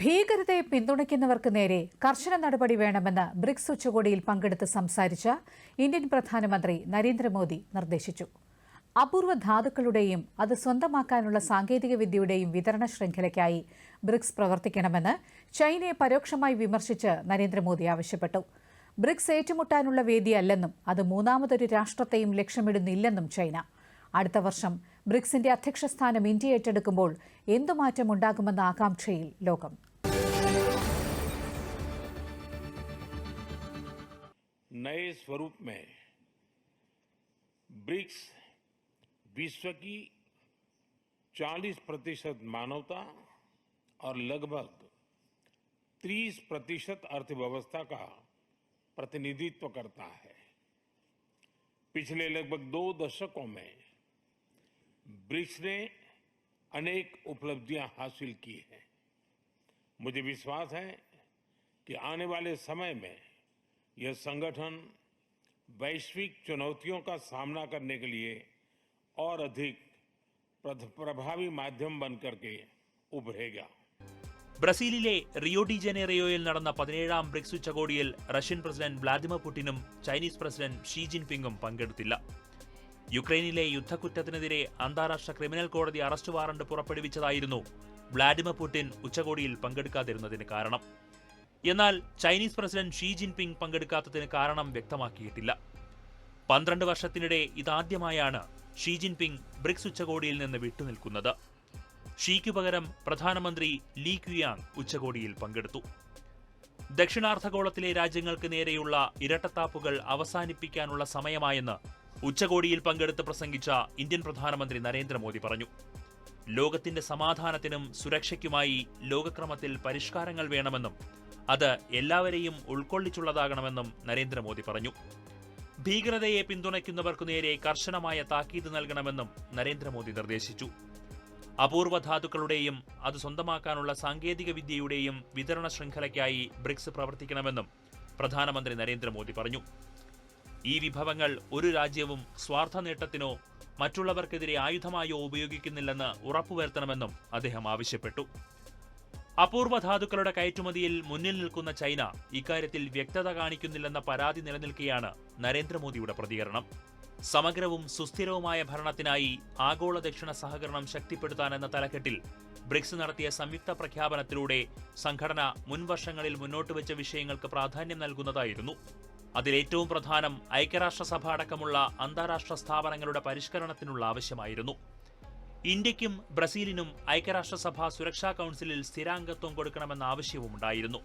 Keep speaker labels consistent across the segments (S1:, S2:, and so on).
S1: ഭീകരതയെ പിന്തുണയ്ക്കുന്നവർക്ക് നേരെ കർശന നടപടി വേണമെന്ന് ബ്രിക്സ് ഉച്ചകോടിയിൽ പങ്കെടുത്ത് സംസാരിച്ച ഇന്ത്യൻ പ്രധാനമന്ത്രി നരേന്ദ്രമോദി നിർദ്ദേശിച്ചു. അപൂർവ ധാതുക്കളുടെയും അത് സ്വന്തമാക്കാനുള്ള സാങ്കേതികവിദ്യയുടെയും വിതരണ ശൃംഖലയ്ക്കായി ബ്രിക്സ് പ്രവർത്തിക്കണമെന്ന് ചൈനയെ പരോക്ഷമായി വിമർശിച്ച് നരേന്ദ്രമോദി ആവശ്യപ്പെട്ടു. ബ്രിക്സ് ഏറ്റുമുട്ടാനുള്ള വേദിയല്ലെന്നും അത് മൂന്നാമതൊരു രാഷ്ട്രത്തെയും ലക്ഷ്യമിടുന്നില്ലെന്നും ചൈന. അടുത്ത വർഷം ബ്രിക്സിന്റെ അധ്യക്ഷസ്ഥാനം ഇന്ത്യ ഏറ്റെടുക്കുമ്പോൾ എന്തു മാറ്റമുണ്ടാകുമെന്ന ആകാംക്ഷയിൽ ലോകം
S2: नए स्वरूप में ब्रिक्स विश्व की 40 प्रतिशत मानवता और लगभग 30 प्रतिशत अर्थव्यवस्था का प्रतिनिधित्व करता है पिछले लगभग दो दशकों में ब्रिक्स ने अनेक उपलब्धियां हासिल की हैं मुझे विश्वास है कि आने वाले समय में यह संगठन वैश्विक चुनौतियों का सामना करने के लिए और अधिक प्रध- प्रभावी माध्यम बनकर के उभरेगा
S3: ബ്രസീലിലെ റിയോ ഡി ജനേറിയോയിൽ നടന്ന പതിനേഴാം ബ്രിക്സ് ഉച്ചകോടിയിൽ റഷ്യൻ പ്രസിഡന്റ് വ്ളാദിമിർ പുടിനും ചൈനീസ് പ്രസിഡന്റ് ഷീ ജിൻപിങ്ങും പങ്കെടുത്തില്ല യുക്രൈനിലെ യുദ്ധക്കുറ്റത്തിനെതിരെ അന്താരാഷ്ട്ര ക്രിമിനൽ കോടതി അറസ്റ്റ് വാറണ്ട് പുറപ്പെടുവിച്ചതായിരുന്നു. വ്ളാഡിമിർ പുടിൻ ഉച്ചകോടിയിൽ പങ്കെടുക്കാതിരുന്നതിന് കാരണം. എന്നാൽ ചൈനീസ് പ്രസിഡന്റ് ഷീ ജിൻപിങ് പങ്കെടുക്കാത്തതിന് കാരണം വ്യക്തമാക്കിയിട്ടില്ല. പന്ത്രണ്ട് വർഷത്തിനിടെ ഇതാദ്യമായാണ് ഷീ ജിൻപിങ് ബ്രിക്സ് ഉച്ചകോടിയിൽ നിന്ന് വിട്ടുനിൽക്കുന്നത്. ഷീക്ക് പകരം പ്രധാനമന്ത്രി ലീ ക്യുയാങ് ഉച്ചകോടിയിൽ പങ്കെടുത്തു. ദക്ഷിണാർദ്ധഗോളത്തിലെ രാജ്യങ്ങൾക്ക് നേരെയുള്ള ഇരട്ടത്താപ്പുകൾ അവസാനിപ്പിക്കാനുള്ള സമയമായെന്ന് ഉച്ചകോടിയിൽ പങ്കെടുത്ത് പ്രസംഗിച്ച ഇന്ത്യൻ പ്രധാനമന്ത്രി നരേന്ദ്രമോദി പറഞ്ഞു ലോകത്തിന്റെ സമാധാനത്തിനും സുരക്ഷയ്ക്കുമായി ലോകക്രമത്തിൽ പരിഷ്കാരങ്ങൾ വേണമെന്നും അത് എല്ലാവരെയും ഉൾക്കൊള്ളിച്ചുള്ളതാകണമെന്നും നരേന്ദ്രമോദി പറഞ്ഞു. ഭീകരതയെ പിന്തുണയ്ക്കുന്നവർക്കു നേരെ കർശനമായ താക്കീത് നൽകണമെന്നും നരേന്ദ്രമോദി നിർദ്ദേശിച്ചു. അപൂർവ ധാതുക്കളുടെയും അത് സ്വന്തമാക്കാനുള്ള സാങ്കേതിക വിദ്യയുടെയും വിതരണ ശൃംഖലയ്ക്കായി ബ്രിക്സ് പ്രവർത്തിക്കണമെന്നും പ്രധാനമന്ത്രി നരേന്ദ്രമോദി പറഞ്ഞു. ഈ വിഭവങ്ങൾ ഒരു രാജ്യവും സ്വാർത്ഥ നേട്ടത്തിനോ മറ്റുള്ളവർക്കെതിരെ ആയുധമായോ ഉപയോഗിക്കുന്നില്ലെന്ന് ഉറപ്പുവരുത്തണമെന്നും അദ്ദേഹം ആവശ്യപ്പെട്ടു. അപൂർവ ധാതുക്കളുടെ കയറ്റുമതിയിൽ മുന്നിൽ നിൽക്കുന്ന ചൈന ഇക്കാര്യത്തിൽ വ്യക്തത കാണിക്കുന്നില്ലെന്ന പരാതി നിലനിൽക്കെയാണ് നരേന്ദ്രമോദിയുടെ പ്രതികരണം. സമഗ്രവും സുസ്ഥിരവുമായ ഭരണത്തിനായി ആഗോള ദക്ഷിണ സഹകരണം ശക്തിപ്പെടുത്താനെന്ന തലക്കെട്ടിൽ ബ്രിക്സ് നടത്തിയ സംയുക്ത പ്രഖ്യാപനത്തിലൂടെ സംഘടന മുൻവർഷങ്ങളിൽ മുന്നോട്ട് വെച്ച വിഷയങ്ങൾക്ക് പ്രാധാന്യം നൽകുന്നതായിരുന്നു. അതിലേറ്റവും പ്രധാനം ഐക്യരാഷ്ട്രസഭ അടക്കമുള്ള അന്താരാഷ്ട്ര സ്ഥാപനങ്ങളുടെ പരിഷ്കരണത്തിനുള്ള ആവശ്യമായിരുന്നു. ഇന്ത്യക്കും ബ്രസീലിനും ഐക്യരാഷ്ട്രസഭ സുരക്ഷാ കൗൺസിലിൽ സ്ഥിരാംഗത്വം കൊടുക്കണമെന്ന ആവശ്യവും ആവശ്യവുമുണ്ടായിരുന്നു.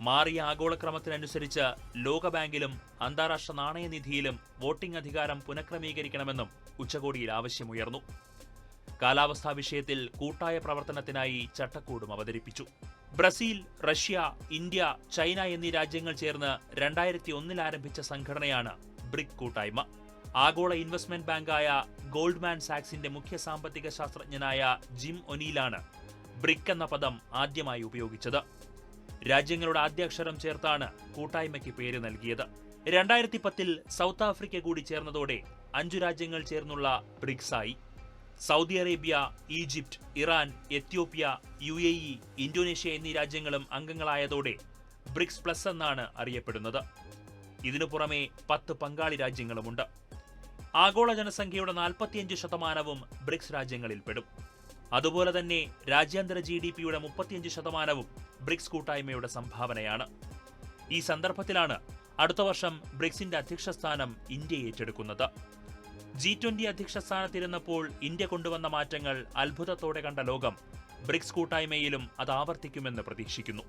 S3: മാറിയ ആഗോളക്രമത്തിനനുസരിച്ച് ലോകബാങ്കിലും അന്താരാഷ്ട്ര നാണയനിധിയിലും വോട്ടിംഗ് അധികാരം പുനഃക്രമീകരിക്കണമെന്നും ഉച്ചകോടിയിൽ ആവശ്യമുയർന്നു. കാലാവസ്ഥാ വിഷയത്തിൽ കൂട്ടായ പ്രവർത്തനത്തിനായി ചട്ടക്കൂടും അവതരിപ്പിച്ചു. ബ്രസീൽ റഷ്യ ഇന്ത്യ ചൈന എന്നീ രാജ്യങ്ങൾ ചേർന്ന് രണ്ടായിരത്തി ഒന്നിൽ ആരംഭിച്ച സംഘടനയാണ് ബ്രിക് കൂട്ടായ്മ. ആഗോള ഇൻവെസ്റ്റ്മെന്റ് ബാങ്കായ ഗോൾഡ്മാൻ സാക്സിന്റെ മുഖ്യ സാമ്പത്തിക ശാസ്ത്രജ്ഞനായ ജിം ഒനീലാണ് ബ്രിക് എന്ന പദം ആദ്യമായി ഉപയോഗിച്ചത്. രാജ്യങ്ങളുടെ ആദ്യാക്ഷരം ചേർത്താണ് കൂട്ടായ്മയ്ക്ക് പേര് നൽകിയത്. രണ്ടായിരത്തി പത്തിൽ സൗത്ത് ആഫ്രിക്ക കൂടി ചേർന്നതോടെ അഞ്ചു രാജ്യങ്ങൾ ചേർന്നുള്ള ബ്രിക്സായി. Saudi Arabia Egypt Iran Ethiopia U A E Indonesia എന്നീ രാജ്യങ്ങളും അംഗങ്ങളായതോടെ ബ്രിക്സ് പ്ലസ് എന്നാണ് അറിയപ്പെടുന്നത്. ഇതിനു പുറമെ പത്ത് പങ്കാളി രാജ്യങ്ങളുമുണ്ട്. ആഗോള ജനസംഖ്യയുടെ നാൽപ്പത്തിയഞ്ച് ശതമാനവും ബ്രിക്സ് രാജ്യങ്ങളിൽ പെടും. അതുപോലെ തന്നെ രാജ്യാന്തര ജി ഡി പിയുടെ മുപ്പത്തിയഞ്ച് ശതമാനവും ബ്രിക്സ് കൂട്ടായ്മയുടെ സംഭാവനയാണ്. ഈ സന്ദർഭത്തിലാണ് അടുത്ത വർഷം ബ്രിക്സിന്റെ അധ്യക്ഷ സ്ഥാനം ഇന്ത്യ ഏറ്റെടുക്കുന്നത്. ജി ട്വന്റി അധ്യക്ഷ സ്ഥാനത്തിരുന്നപ്പോൾ ഇന്ത്യ കൊണ്ടുവന്ന മാറ്റങ്ങൾ അത്ഭുതത്തോടെ കണ്ട ലോകം ബ്രിക്സ് കൂട്ടായ്മയിലും അത് ആവർത്തിക്കുമെന്ന് പ്രതീക്ഷിക്കുന്നു.